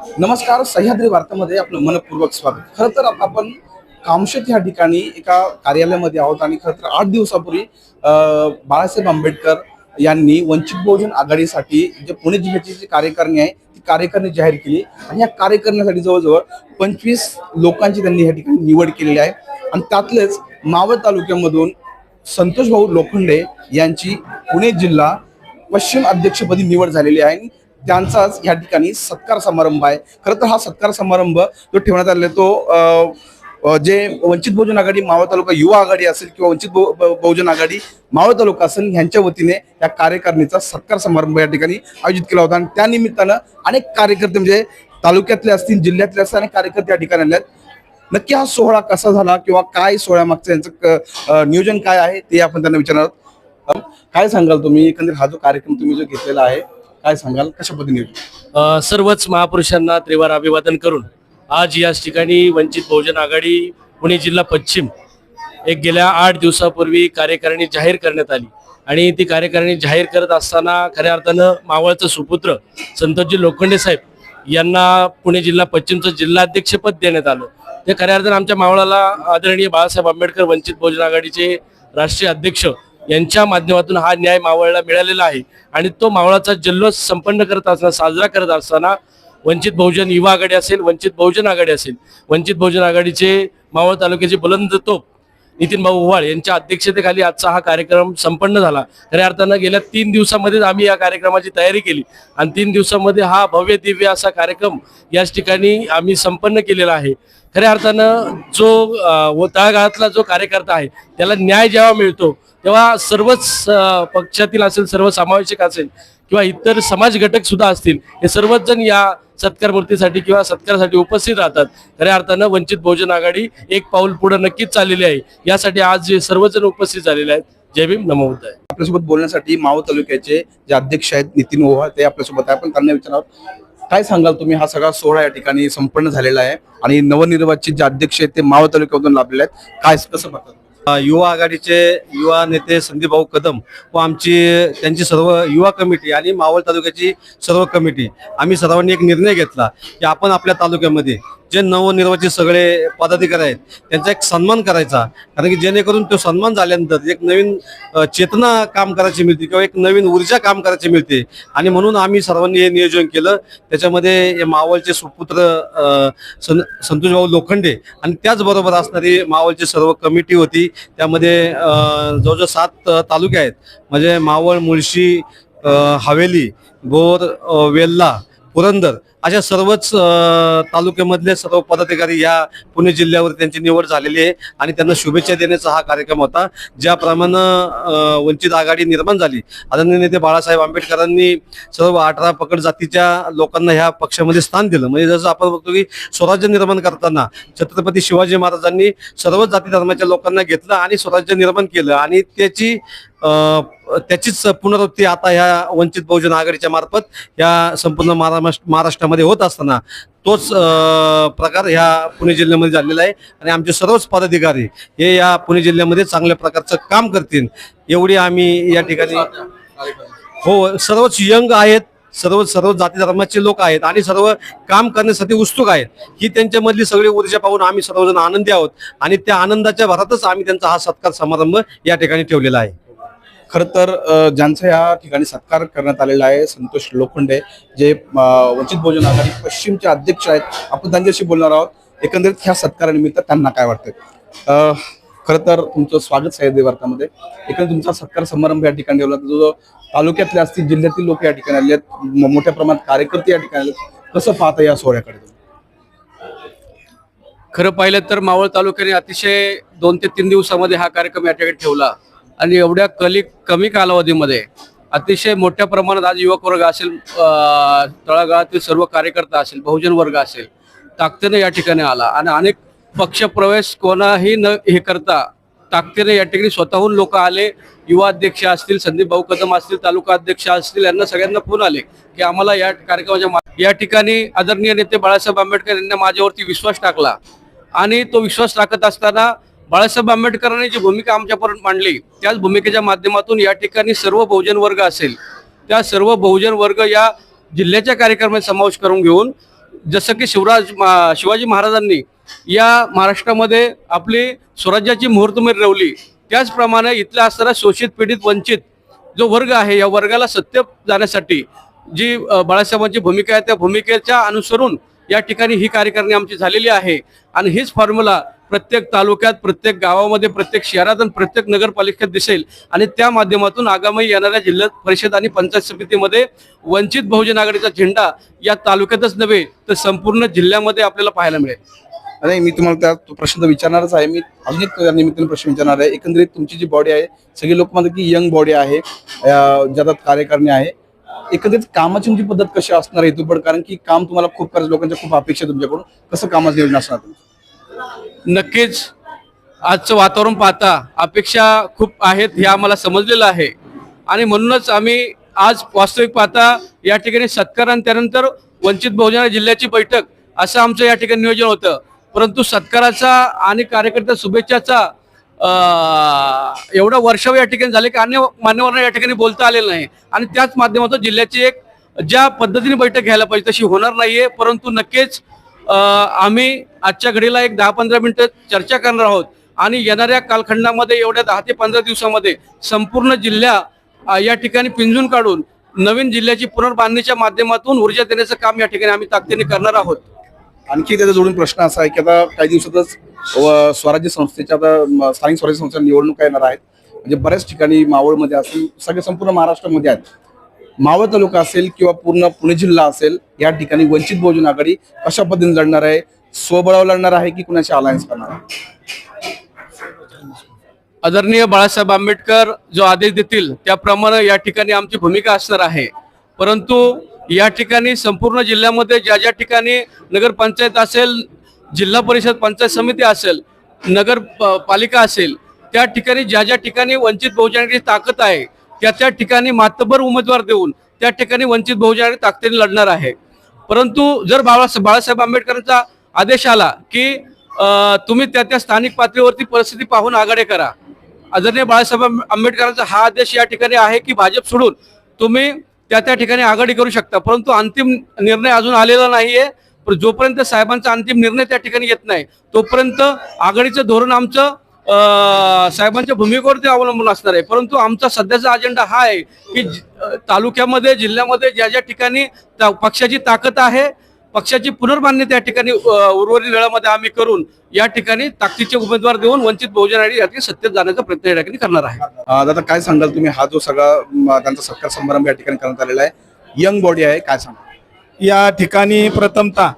नमस्कार सह्याद्री वार्तामध्ये आपलं मनपूर्वक स्वागत. खरं तर आपण कामशेत ह्या ठिकाणी एका कार्यालयामध्ये आहोत आणि खरं तर आठ दिवसापूर्वी बाळासाहेब आंबेडकर यांनी वंचित बहुजन आघाडीसाठी जे पुणे जिल्ह्याची जी कार्यकारणी आहे ती कार्यकारणी जाहीर केली. आणि या कार्यकारिणीसाठी जवळजवळ पंचवीस लोकांची त्यांनी या ठिकाणी निवड केलेली आहे. आणि त्यातलेच मावळ तालुक्यामधून संतोष भाऊ लोखंडे यांची पुणे जिल्हा पश्चिम अध्यक्षपदी निवड झालेली आहे. आणि त्यांचाच या ठिकाणी सत्कार समारंभ आहे. खरं तर हा सत्कार समारंभ जो ठेवण्यात आलेला आहे तो जे वंचित बहुजन आघाडी मावळ तालुका युवा आघाडी असेल किंवा वंचित बहुजन आघाडी मावळ तालुका असेल यांच्या वतीने या कार्यकारिणीचा सत्कार समारंभ या ठिकाणी आयोजित केला होता. आणि त्या निमित्तानं अनेक कार्यकर्ते म्हणजे तालुक्यातले असतील जिल्ह्यातले असतील अनेक कार्यकर्ते या ठिकाणी आले आहेत. नक्की हा सोहळा कसा झाला किंवा काय सोहळ्यामागचं यांचं क- नियोजन काय आहे ते आपण त्यांना विचारणार आहोत. काय सांगाल तुम्ही? एकंदरीत हा जो कार्यक्रम तुम्ही जो घेतलेला आहे काय सांगाल? कशा पद्धतीने? अ, सर्वच महापुरुषांना त्रिवार अभिवादन करून आज याच ठिकाणी वंचित बहुजन आघाडी पुणे जिल्हा पश्चिम एक गेल्या आठ दिवसापूर्वी कार्यकारिणी जाहीर करण्यात आली. आणि ती कार्यकारिणी जाहीर करत असताना खऱ्या अर्थानं मावळचं सुपुत्र संतोषजी लोखंडे साहेब यांना पुणे जिल्हा पश्चिमचं जिल्हाध्यक्षपद देण्यात आलं. ते खऱ्या अर्थानं आमच्या मावळाला आदरणीय बाळासाहेब आंबेडकर वंचित बहुजन आघाडीचे राष्ट्रीय अध्यक्ष यांच्या माध्यमातून हा न्याय मावळला मिळालेला आहे. आणि तो मावळाचा जल्लोष संपन्न करत असताना साजरा करत असताना वंचित बहुजन युवा आघाडी असेल वंचित बहुजन आघाडी असेल वंचित बहुजन आघाडीचे मावळ तालुक्याचे बुलंद तोप नितीन भाऊ उव्हाळ यांच्या अध्यक्षतेखाली आजचा हा कार्यक्रम संपन्न झाला. खऱ्या अर्थानं गेल्या तीन दिवसामध्येच आम्ही या कार्यक्रमाची तयारी केली. आणि तीन दिवसामध्ये हा भव्य दिव्य असा कार्यक्रम याच ठिकाणी आम्ही संपन्न केलेला आहे. खऱ्या अर्थानं जो व तळागाळातला जो कार्यकर्ता आहे त्याला न्याय जेव्हा मिळतो तेव्हा सर्वच पक्षातील असेल सर्व समावेशक असेल किंवा इतर समाज घटक सुद्धा असतील हे सर्वच जण या सत्कारमूर्तीसाठी किंवा सत्कारासाठी उपस्थित राहतात. खऱ्या अर्थानं वंचित बहुजन आघाडी एक पाऊल पुढे नक्कीच चाललेली आहे. यासाठी आज जे सर्वजण उपस्थित झालेले आहेत जय भीम नमो आहे आपल्यासोबत बोलण्यासाठी मावळ तालुक्याचे जे अध्यक्ष आहेत नितीन ओहा ते आपल्यासोबत आहे. आपण त्यांना विचारावं काय सांगाल तुम्ही? हा सगळा सोहळा या ठिकाणी संपन्न झालेला आहे आणि नवनिर्वाचित जे अध्यक्ष आहेत ते मावळ तालुक्यामधून लाभलेले आहेत. काय कसं बघतात? युवा आघाडीचे युवा नेते संदीप भाऊ कदम व आमची त्यांची सर्व युवा कमिटी आणि मावळ तालुक्याची सर्व कमिटी आम्ही सर्वांनी एक निर्णय घेतला की आपण आपल्या तालुक्यामध्ये जे नवनिर्वाचित सगळे पदाधिकारी आहेत त्यांचा एक सन्मान करायचा. कारण की जेणेकरून तो सन्मान झाल्यानंतर एक नवीन चेतना काम करायची मिळते किंवा एक नवीन ऊर्जा काम करायची मिळते. आणि म्हणून आम्ही सर्वांनी हे नियोजन केलं. त्याच्यामध्ये मावळचे सुपुत्र सं संतोषभाऊ लोखंडे आणि त्याचबरोबर असणारी मावळची सर्व कमिटी होती. त्यामध्ये जवळजवळ सात तालुके आहेत. म्हणजे मावळ मुळशी हवेली बोर वेल्ला पुरंदर अशा सर्वच तालुक्यामधले सर्व पदाधिकारी या पुणे जिल्ह्यावर त्यांची निवड झालेली आहे आणि त्यांना शुभेच्छा देण्याचा हा कार्यक्रम होता ज्याप्रमाणे वंचित आघाडी निर्माण झाली. आदरणीय नेते बाळासाहेब आंबेडकरांनी सर्व अठरा पकड जातीच्या लोकांना ह्या पक्षामध्ये स्थान दिलं. म्हणजे जसं आपण बघतो की स्वराज्य निर्माण करताना छत्रपती शिवाजी महाराजांनी सर्व जाती धर्माच्या लोकांना घेतलं आणि स्वराज्य निर्माण केलं आणि त्याची त्याचीच पुनरावृत्ती आता ह्या वंचित बहुजन आघाडीच्या मार्फत या संपूर्ण महाराष्ट्र महाराष्ट्रामध्ये होत असताना तोच प्रकार ह्या पुणे जिल्ह्यामध्ये झालेला आहे. आणि आमचे सर्वच पदाधिकारी हे या पुणे जिल्ह्यामध्ये चांगल्या प्रकारचं काम करतील. एवढी आम्ही या ठिकाणी हो सर्वच यंग आहेत सर्व सर्व जाती धर्माचे लोक आहेत आणि सर्व काम करण्यासाठी उत्सुक आहेत. ही त्यांच्यामधली सगळी ऊर्जा पाहून आम्ही सर्वजण आनंदी आहोत आणि त्या आनंदाच्या भरातच आम्ही त्यांचा हा सत्कार समारंभ या ठिकाणी ठेवलेला आहे. खर तर ज्यांचा या ठिकाणी सत्कार करण्यात आलेला आहे संतोष लोखंडे जे वंचित बहुजन आघाडी पश्चिमचे अध्यक्ष आहेत आपण त्यांच्याशी बोलणार आहोत. एकंदरीत ह्या सत्कारानिमित्त त्यांना काय वाटतंय? अ, खरं तर तुमचं स्वागत सह्याद्री वार्तामध्ये. एकंदरीत तुमचा सत्कार समारंभ या ठिकाणी ठेवला. जो जो तालुक्यातले असतील जिल्ह्यातील लोक या ठिकाणी आले आहेत मोठ्या प्रमाणात कार्यकर्ते या ठिकाणी आले कसं पाहता या सोहळ्याकडे खरं पाहिलं तर मावळ तालुक्याने अतिशय दोन ते तीन दिवसामध्ये हा कार्यक्रम या ठिकाणी ठेवला. आणि एवढ्या कली कमी कालावधीमध्ये अतिशय मोठ्या प्रमाणात आज युवक वर्ग असेल तळागाळातील सर्व कार्यकर्ता असेल बहुजन वर्ग असेल ताकदीने या ठिकाणी आला. आणि अनेक पक्षप्रवेश कोणाही न हे करता ताकदीने या ठिकाणी स्वतःहून लोक आले. युवा अध्यक्ष असतील संदीप भाऊ कदम असतील तालुका अध्यक्ष असतील यांना सगळ्यांना फोन आले की आम्हाला या कार्यक्रमाच्या या ठिकाणी आदरणीय नेते बाळासाहेब आंबेडकर यांनी माझ्यावरती विश्वास टाकला. आणि तो विश्वास टाकत असताना बाळासाहेब आंबेडकरांनी जी भूमिका आमच्यापर्यंत मांडली त्याच भूमिकेच्या माध्यमातून या ठिकाणी सर्व बहुजन वर्ग असेल त्या सर्व बहुजन वर्ग या जिल्ह्याच्या कार्यक्रमात समावेश करून घेऊन जसं की शिवराज शिवाजी महाराजांनी या महाराष्ट्रामध्ये आपली स्वराज्याची मुहूर्तमेढ रवली त्याचप्रमाणे इथल्या असणारा शोषित पीडित वंचित जो वर्ग आहे या वर्गाला सत्य जाण्यासाठी जी बाळासाहेबांची भूमिका आहे त्या भूमिकेच्या अनुसरून या ठिकाणी ही कार्यकारणी आमची झालेली आहे. आणि हीच फॉर्म्युला प्रत्येक तालुक्यात प्रत्येक गावामध्ये प्रत्येक शहरात आणि प्रत्येक नगरपालिकेत दिसेल. आणि त्या माध्यमातून आगामी येणाऱ्या जिल्हा परिषद आणि पंचायत समितीमध्ये वंचित बहुजन आघाडीचा झेंडा या तालुक्यातच नव्हे तर संपूर्ण जिल्ह्यामध्ये आपल्याला पाहायला मिळेल. नाही मी तुम्हाला त्या तो प्रश्न तर विचारणारच आहे. मी अजून एक निमित्ताने प्रश्न विचारणार आहे. एकंदरीत तुमची जी बॉडी आहे सगळी लोक म्हणतात की यंग बॉडी आहे ज्यात कार्यकारणी आहे. एकंदरीत कामाची तुमची पद्धत कशी असणार आहे पण कारण की काम तुम्हाला खूप करायचं लोकांच्या खूप अपेक्षा आहे तुमच्याकडून. कसं कामाचं योजना असणार तुम्ही नक्कीच आजचं वातावरण पाहता अपेक्षा खूप आहेत हे आम्हाला समजलेलं आहे. आणि म्हणूनच आम्ही आज वास्तविक पाहता या ठिकाणी सत्कार आणि त्यानंतर वंचित बहुजन जिल्ह्याची बैठक असं आमचं या ठिकाणी नियोजन होतं. परंतु सत्काराचा आणि कार्यकर्त्या शुभेच्छाचा एवढा एवढं वर्षाव या ठिकाणी झाले की अन्य मान्यवरांना या ठिकाणी बोलता आलेलं नाही. आणि त्याच माध्यमातून जिल्ह्याची एक ज्या पद्धतीने बैठक घ्यायला पाहिजे तशी होणार नाहीये. परंतु नक्कीच आम्ही आजच्या घडीला एक दहा पंधरा मिनिटं चर्चा करणार आहोत. आणि येणाऱ्या कालखंडामध्ये एवढ्या दहा ते पंधरा दिवसामध्ये संपूर्ण जिल्हा या ठिकाणी पिंजून काढून नवीन जिल्ह्याची पुनर्बांधणीच्या माध्यमातून ऊर्जा देण्याचं काम या ठिकाणी आम्ही ताकदीने करणार आहोत. आणखी त्याचा जोडून प्रश्न असा आहे की आता काही दिवसातच व स्वराज्य संस्थेच्या आता स्थानिक स्वराज्य संस्थेच्या निवडणुका येणार आहेत. म्हणजे बऱ्याच ठिकाणी मावळमध्ये असून सगळे संपूर्ण महाराष्ट्रामध्ये आहेत. मावळ तालुका असेल किंवा पूर्ण पुणे जिल्हा असेल या ठिकाणी वंचित बहुजन आघाडी कशा पद्धतीने लढणार आहे? स्वबळावर लढणार आहे की कुणाशी अलायन्स करणार आहे? आदरणीय बाळासाहेब आंबेडकर जो आदेश देतील त्याप्रमाणे या ठिकाणी आमची भूमिका असणार आहे. परंतु या ठिकाणी संपूर्ण जिल्ह्यामध्ये ज्या ज्या ठिकाणी नगरपंचायत असेल जिल्हा परिषद पंचायत समिती असेल नगर प- पालिका असेल त्या ठिकाणी ज्या ज्या ठिकाणी वंचित बहुजनाची ताकद आहे त्या त्या ठिकाणी मातबर उमेदवार देऊन त्या ठिकाणी वंचित बहुजन आणि ताकदीने लढणार आहे. परंतु जर बाळा बाळासाहेब आंबेडकरांचा आदेश आला की तुम्ही त्या त्या स्थानिक पातळीवरती परिस्थिती पाहून आघाडी करा. आदरणीय बाळासाहेब आंबेडकरांचा हा आदेश या ठिकाणी आहे की भाजप सोडून तुम्ही त्या त्या ठिकाणी आघाडी करू शकता. परंतु अंतिम निर्णय अजून आलेला नाहीये. पण जोपर्यंत साहेबांचा अंतिम निर्णय त्या ठिकाणी येत नाही तोपर्यंत आघाडीचं धोरण आमचं साहेबांच्या भूमिकेवरती अवलंबून असणार आहे. परंतु आमचा सध्याचा अजेंडा हा आहे की तालुक्यामध्ये जिल्ह्यामध्ये ज्या ज्या ठिकाणी त्या पक्षाची ताकद आहे पक्षाची पुनर्बांधणी त्या ठिकाणी उर्वरित वेळामध्ये आम्ही करून या ठिकाणी ताकदीचे उमेदवार देऊन वंचित बहुजन आघाडी या ठिकाणी सत्तेत जाण्याचा प्रयत्न या ठिकाणी करणार आहे. दादा काय सांगाल तुम्ही? हा जो सगळा म, त्यांचा सत्कार समारंभ या ठिकाणी करण्यात आलेला आहे. यंग बॉडी आहे काय सांगा या ठिकाणी प्रथमतः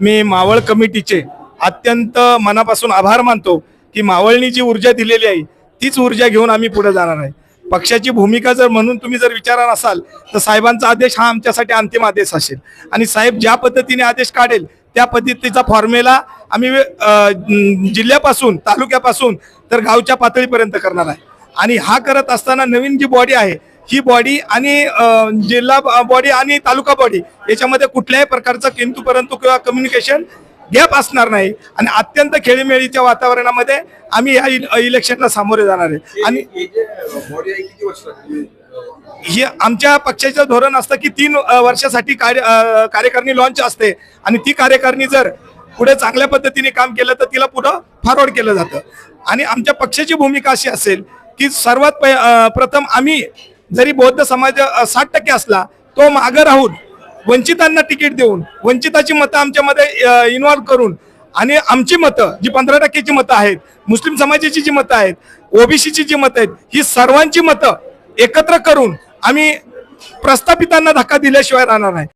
मी मावळ कमिटीचे अत्यंत मनापासून आभार मानतो की मावळणी जी ऊर्जा दिलेली आहे तीच ऊर्जा घेऊन आम्ही पुढे जाणार आहे. पक्षाची भूमिका जर म्हणून तुम्ही जर विचारणार असाल तर साहेबांचा आदेश हा आमच्यासाठी अंतिम आदेश असेल. आणि साहेब ज्या पद्धतीने आदेश काढेल त्या पद्धतीचा फॉर्म्युला आम्ही जिल्ह्यापासून तालुक्यापासून तर गावच्या पातळीपर्यंत करणार आहे. आणि हा करत असताना नवीन जी बॉडी आहे ही बॉडी आणि जिल्हा बॉडी आणि तालुका बॉडी याच्यामध्ये कुठल्याही प्रकारचं किंतु परंतु किंवा कम्युनिकेशन गॅप असणार नाही. आणि अत्यंत खेळीमेळीच्या वातावरणामध्ये आम्ही या इल- इलेक्शनला सामोरे जाणार आहे. आणि हे आमच्या पक्षाचं धोरण असतं की तीन वर्षासाठी कार्य कार्यकारिणी लॉन्च असते. आणि ती कार्यकारिणी जर पुढे चांगल्या पद्धतीने काम केलं तर तिला पुढं फॉरवर्ड केलं जातं. आणि आमच्या पक्षाची भूमिका अशी असेल की सर्वात प्रथम आम्ही जरी बौद्ध समाज साठ टक्के असला तो मागं राहून वंचितांना तिकीट देऊन वंचिताची मतं आमच्यामध्ये इन्व्हॉल्व्ह करून आणि आमची मतं जी पंधरा टक्केची मतं आहेत मुस्लिम समाजाची जी मतं आहेत ओबीसीची जी मतं आहेत ही सर्वांची मतं एकत्र करून आम्ही प्रस्थापितांना धक्का दिल्याशिवाय राहणार नाही.